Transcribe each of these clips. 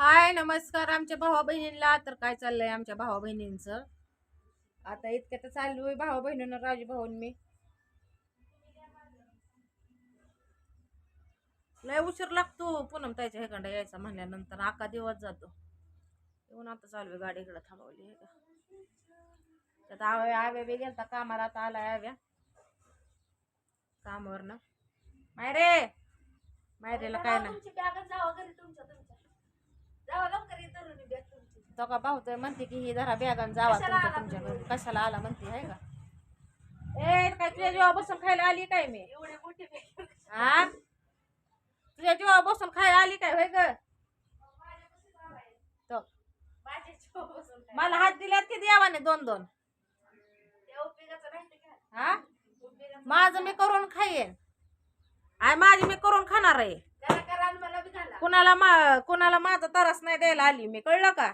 हाय नमस्कार आमच्या भावा बहिणींना तर काय चाललंय आमच्या भावा बहिणींचं आता इतक्यात चालू आहे भावा बहिणीनं राजू भाऊन मी. लय उशीर लागतो. पूनम त्याच्या हेकडं यायचा म्हणल्यानंतर अख्खा दिवस जातो. येऊन आता चालू आहे गाडी इकडं थांबवली आहे का? त्यात आव्या आव्या बी गेलता कामाला आता आलाय आव्या. कामावर ना मायरे! मायरेला काय नाही. तुमची जावा लवकर ये तरुणी बॅग तुमची. तो का पाहतोय म्हणते की ही जरा बॅगान जावा कशाला तुमच्या आला तुमच्या तुम्ही? घरी. कशाला आला म्हणते आहे का? ए काय तुझ्या जेव्हा बसून खायला आली काय मी? एवढे मोठे बॅग हा तुझ्या जेव्हा बसून खायला आली काय होय ग? तो. माझ्या जीवा बसून काय. मला हात दिल्यात की द्यावाने दोन दोन? त्या उपयोगाचं नाही ते काय. हा उपयोगाचं माझं मी करून खाईन. आय माझी मी करून खाणार आहे त्याला करा आणि मला बी घाला. कुणाला मा कुणाला माझा तरस नाही द्यायला आली मी कळलं का?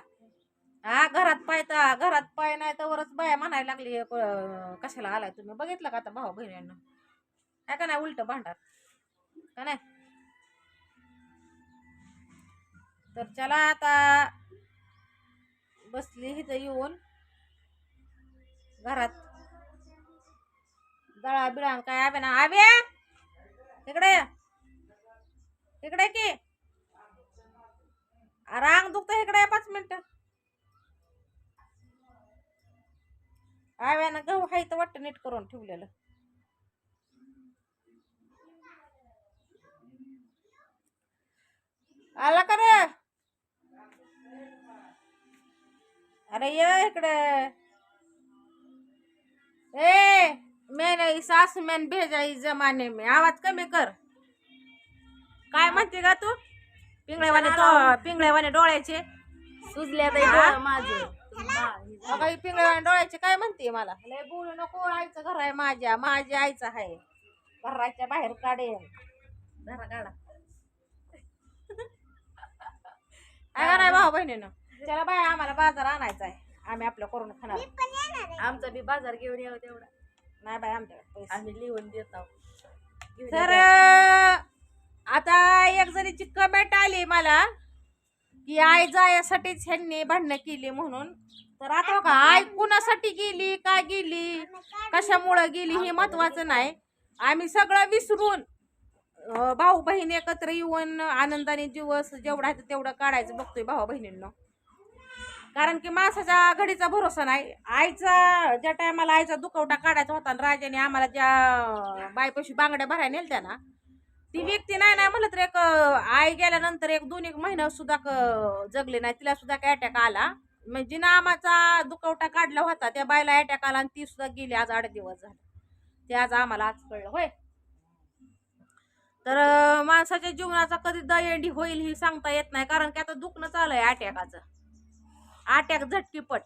हा घरात पायता घरात पाय नाही तरच बाया म्हणायला लागली क- कशाला आलाय तुम्ही? बघितलं का आता भाऊ बहिणींना? काय का नाही उलट भांडार? का नाही? तर चला आता बसली इथं येऊन. घरात. दळा बिळा काय आवे ना आबे तिकडे ये. की. रांग दुखत इकडे पाच मिनिट. आव्यानं गहू हाय तर वाटतं नीट करून ठेवलेलं. आला का रे? अरे ये इकडे. ए मेन सास मेन भेजाई जमाने में. आवाज कमी कर. काय म्हणते का तू? पिंगळेवाने डो- पिंगळेवाने डोळ्याचे सुजल्या ताई माझं. अगं ही पिंगळेवाने डोळ्याचे काय म्हणते मला? लय बोलू नको आईचं घर आहे माझ्या माझ्या आईचं आहे. घराच्या बाहेर काढेन धरा काढा. काय नाही भाऊ बहिणीनं? चला बाय आम्हाला बाजार आणायचा आहे. आम्ही आपलं करून खाणार. आमचा बी बाजार घेऊन यावं तेवढा. नाही बाय आमच्याकडे पैसे. आम्ही लिहून देत आहोत. तर आता एक जणीची कमेंट आली मला की आई जायासाठीच ह्यांनी भांडणं केली म्हणून. तर आता का आई कुणासाठी गेली का गेली कशामुळं गेली हे महत्वाचं नाही. आम्ही सगळं विसरून भाऊ बहीण एकत्र येऊन आनंदाने दिवस जेवढा आहे तेवढं काढायचं बघतोय भाऊ बहिणींना कारण की माणसाच्या घडीचा भरोसा नाही. आईचा ज्या टायमाला आईचा दुखवटा काढायचा होता आणि राजाने आम्हाला ज्या बायपाशी बांगड्या भरायला नेलत्या ना ती व्यक्ती नाही नाही म्हणलं तर एक आई गेल्यानंतर एक दोन एक महिना सुद्धा जगले नाही. तिला सुद्धा काय अटॅक आला? म्हणजे जिनं आमाचा दुखवटा काढला होता. त्या बायला अटॅक आला आणि ती सुद्धा गेली. आज आठ दिवस झाले. ते आज आम्हाला आज कळलं होय. तर माणसाच्या जीवनाचा कधी दयंडी होईल ही सांगता येत नाही. कारण की आता दुखणं चालू आहे अटॅकाचं अटॅक झटकीपट.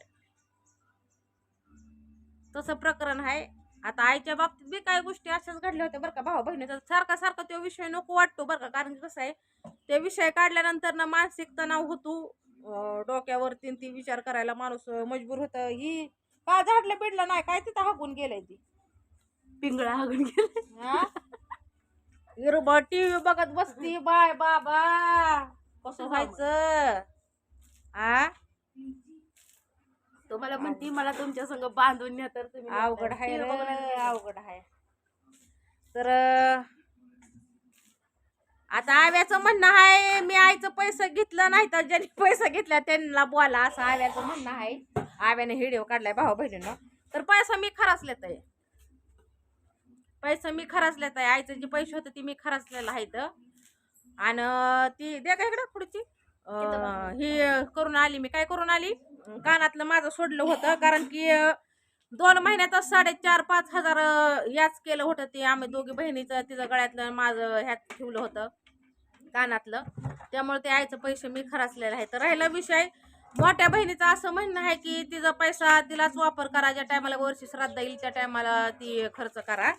तसं प्रकरण आहे आता आईच्या बाबतीत बी काही गोष्टी अशाच घडल्या होत्या बरं का. भाऊ बहिणीचा सारखा सारखा तो विषय नको वाटतो बरं का. कारण की कसं आहे ते विषय काढल्यानंतर ना मानसिक तणाव होतो. डोक्यावरती ती विचार करायला माणूस मजबूर होतं. ही का झाडलं बिडलं नाही. काय तिथं हाकून गेलंय ती? पिंगळा हागून गेले हा? टीव्ही बघत बसती. बाय बाबा. कसं व्हायचं? आ? तुम्हाला म्हणती मला तुमच्या संग बांधून न्या तर तुम्ही अवघड आहे रे, अवघड आहे. तर अं, आता आव्याचं म्हणणं आहे मी आईचं पैसे घेतलं नाही तर ज्यांनी पैसे घेतला त्यांना बोला असं आव्याचं म्हणणं आहे. आव्याने व्हिडिओ काढलाय भाऊ बहिणीनं. तर पैसा मी खराचलेत आहे. पैसा मी खराचलेत आहे. आईचं जे पैसे होते ते मी खराचलेलं आहेत आणि ती दे का इकडं पुढची. अं, ही करून आली. मी काय करून आली? कानातलं माझं सोडलं होतं कारण की दोन महिन्यातच साडेचार पाच हजार याच केलं होतं ते. आम्ही दोघी बहिणीचं तिचं गळ्यातलं माझं ह्यात ठेवलं होतं कानातलं. त्यामुळे ते आईचं पैसे मी खरासलेलं आहे. तर राहिला विषय मोठ्या बहिणीचं असं म्हणणं आहे की तिचा पैसा तिलाच वापर करा. ज्या टायमाला वर्षी श्राद्ध येईल त्या टायमाला ती खर्च करा.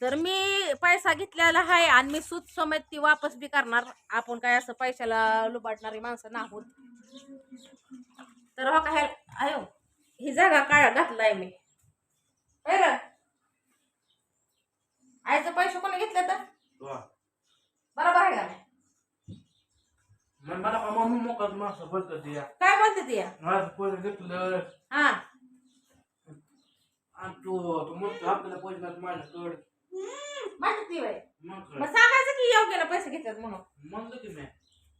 तर मी पैसा घेतलेला आहे आणि मी सूत समेत ती वापस बी करणार. आपण काय असं पैशाला लुबाडणारी माणसं नाहोत. तर हो काय आयो ही जागा काळा घातलाय मी. बरं आईचं पैसे कोणी घेतले तर. बरोबर आहे का मला माणसं बोलतात या काय म्हणते ते माझं पैसे घेतलं. हा. आणि तू तू म्हणतो आपल्याला पैसे नाहीत माझ्याकडे. म्हणते ती? मग सांगायचं की योग्यला पैसे घेतात म्हणून. म्हणलं की मी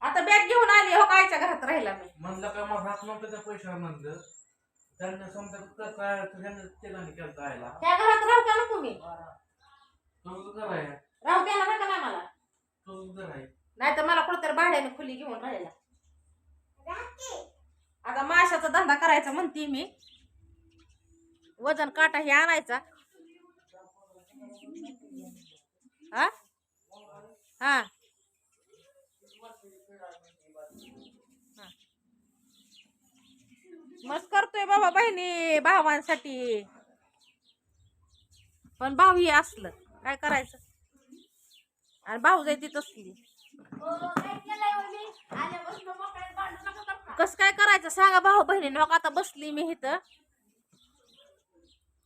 आता बॅग घेऊन आली हो कायच्या घरात राहिला मी. म्हणलं का माझा हात नव्हता त्या पैशावर म्हणलं. त्यांना समजा का काय तर त्यांना त्याला केलं जायला त्या घरात राहू का नको मी तुझं घर आहे. राहू द्यायला नका ना मला तुझं घर आहे. नाही तर मला कुठेतरी भाड्याने खुली घेऊन राहायला. आता माशाचा धंदा करायचा म्हणते मी. वजन काटा हे आणायचा. हा? हा. मस्त करतोय बाबा बहिणी भावांसाठी. पण भाऊ हे असलं काय करायचं? आणि भाऊ जाय तिथं असली काय कस काय करायचं? सांगा भाऊ बहिणी आता बसली मी इथं.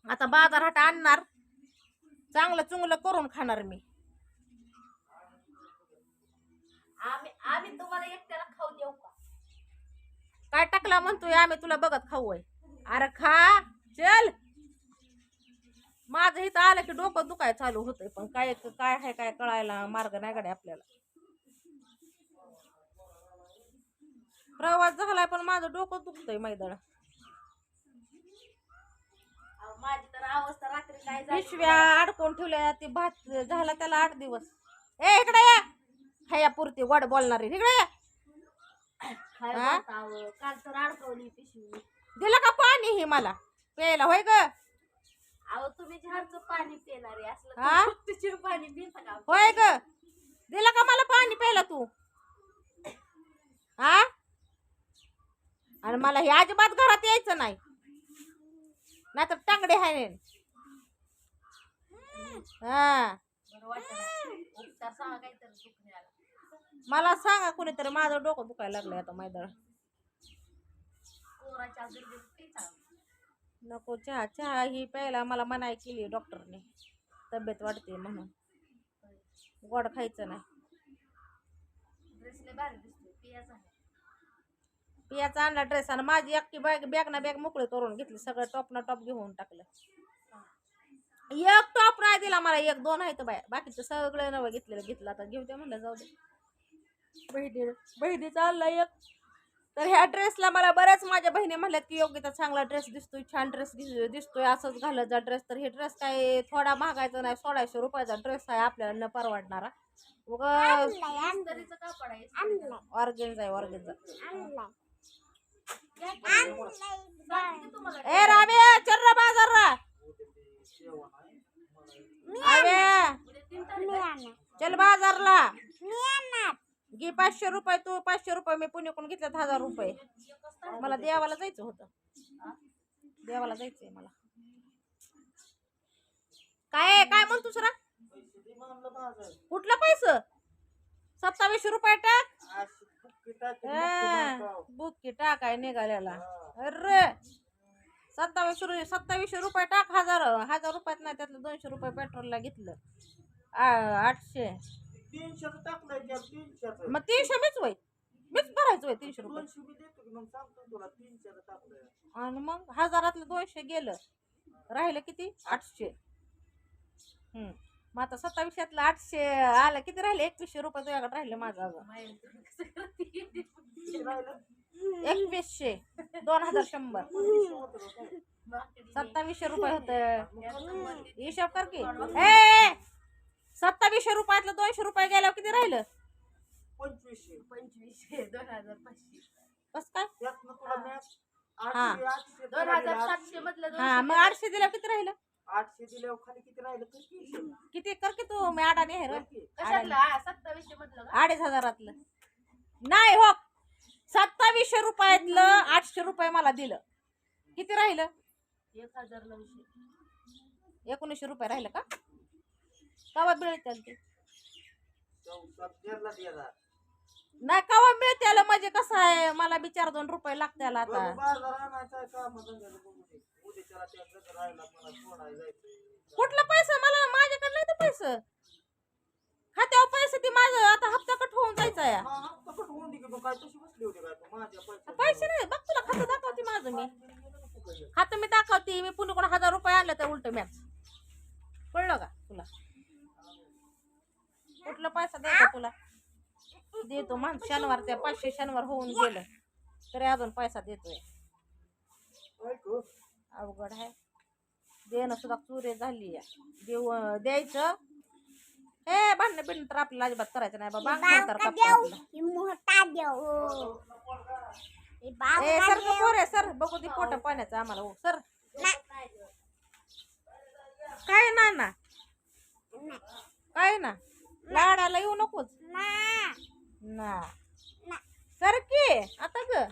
आता बाजारहाट आणणार. चांगलं चुंगलं करून खाणार मी. आम्ही आम्ही तुम्हाला एकट्याला खाऊ देऊ का? काय टाकला म्हणतोय? आम्ही तुला बघत खाऊ आहे अरे खा चल. माझं इथं आलं की डोकं दुखाय चालू होतंय पण काय काय आहे काय कळायला मार्ग नाही गड्या आपल्याला. प्रवास झालाय पण माझं डोकं दुखतंय मैदान. अहो, माझी तर अवस्था रात्री काय झाली? पिशव्या अडकून ठेवल्या ते भात झाला त्याला आठ दिवस. ए इकडे या. पुरती वड बोलणारी. इकडे ये. काय हा? बोलता अहो, काल तर अडकवली पिशवी. दिलं का पाणी हे मला? प्यायला होय ग? अहो तुम्ही झाडचं पाणी पिणारे असलं हा? तुझी पाणी पिता का होय ग? दिलं का मला पाणी प्यायला तू? हा? आणि मला हे अजिबात घरात यायचं नाही. नाहीतर टांगडे आहे हा. बरं वाटत नाही उपचार सांगा काहीतरी दुखण्याला मला सांगा कोणीतरी माझं डोकं दुखायला लागलंय आता पिता नको चहा चहा ही प्यायला मला मनाई केली डॉक्टरने. तब्येत वाढते म्हणून. गोड खायचं नाही. पियाचा आणला ड्रेस आणि माझी एकटी बॅग बॅग ना बॅग मोकळी करून घेतली सगळं टॉप ना टॉप घेऊन टाकलं. एक टॉप नाही दिला मला एक दोन आहे तर बाय बाकीचं सगळं नवं घेतलेलं घेतलं आता. घेऊ दे म्हणलं जाऊ दे. बहिणी बहिणीचा आणला एक. तर ह्या ड्रेसला मला बऱ्याच माझ्या बहिणी म्हणल्यात की योग्यता चांगला ड्रेस दिसतोय छान ड्रेस दिसतोय असंच घालत जा ड्रेस तर हे ड्रेस काय थोडा महागायचा नाही सोळाशे रुपयाचा ड्रेस आहे आपल्याला न परवडणारा. इस्त्रीचं कापड आहे तुम्हाला ए रामे चल रा बाजार रा. अरे उद्या तीन तारीख आहे. चल बाजारला. घे पाचशे रुपये तू पाचशे रुपये मी पुण्याकडून घेतल्यात हजार रुपये. मला देवाला जायचं होतं. देवाला जायचंय मला. काय काय म्हण दुसरा कुठलं पैसे? सत्तावीसशे रुपये टाक. बुक्की टाकाय निघाल्याला. अरे! सत्तावीसशे रुपये सत्तावीसशे रुपये टाक. हजार हजार रुपयात नाही त्यातलं दोनशे रुपये पेट्रोलला घेतलं. आ- आठशे. तीनशे टाकलंय त्या तीनशेच. मग तीनशे मीच होय मीच भरायचं होय तीनशे रुपये. दोनशे बी देतो की मग सांगतो तुला तीनशे टाकलंय. आणि मग हजारातलं दोनशे गेलं. राहिलं किती? आठशे. हम्म. मग आता सत्तावीसशेतलं आठशे आलं. किती राहिले? एकवीसशे रुपये तुझ्याकडे राहिले माझं अगं. एकवीसशे. दोन हजार शंभर. सत्तावीसशे रुपये होत. हिशोब कर की. ए! सत्तावीसशे रुपयातलं दोनशे रुपये गेल्यावर किती राहिलं? पंचवीसशे पंचवीसशे दोन हजार पाचशे. कस काय? त्यातनं तुला मॅच. आठशे आठशे दोन हजार सातशे मधलं हा मग आठशे दिल्यावर किती राहिलं? आठशे दिल्यावर खाली किती राहिलं? कर की तू? मी अडाणी आहे रे. कशातलं? हा, सत्तावीसशे मधलं का? अडीच हजारातलं. नाही हो. सत्तावीसशे रुपयातलं आठशे रुपये मला दिलं. किती राहिलं? एक हजार नऊशे. एकोणीसशे रुपये राहिलं का? कवा मिळतील ते? नाही कवा मिळतील? म्हणजे कसं आहे? मला बी चार दोन रुपये लागतील आता. कुठलं पैसे? मला माझ्याकडे नाही तर पैसे. खात्यावर पैसे ती माझं. आता हप्ता कट होऊन जायचा या? पैसे नाही. बघ तुला खातं दाखवते माझं मी. खातं मी दाखवते. मी पुणे कोण हजार रुपये आणलं तर उलट मॅच कळलं का तुला? कुठला पैसा द्यायचा तुला? देतो मान शनिवार त्या पाचशे शनिवार होऊन गेलं. तरी अजून पैसा देतोय. ऐक. हो. अवघड आहे. देणं सुद्धा चुरे झाली देऊ द्यायचं. हे भांडणं बिंड तर आपल्याला अजिबात करायचं नाही बाबा. कापतं हे ए सर तू पोर आहे सर. बघू दे पोटा पाण्याचं आम्हाला. हो सर काय ना ना काय ना लाडाला येऊ नकोच ना सर की आता ग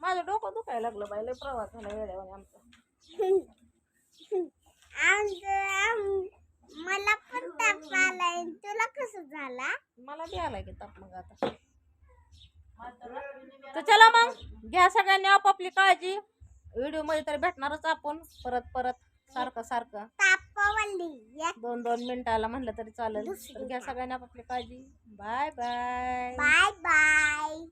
माझं डोकं दुखायला लागलं बाई लय प्रवास झाला वेळेवर आमचा. मला पण ताप आलाय. तुला कसं झाला? मला बी आलाय की ताप मग आता. तर चला मग घ्या सगळ्यांनी आपापली काळजी. व्हिडिओमध्ये तर भेटणारच आपण परत परत सारखं सारखं. दोन दोन मिनिटाला म्हणलं तरी चालेल. तर घ्या सगळ्यांनी आपापली काळजी. Bye bye bye bye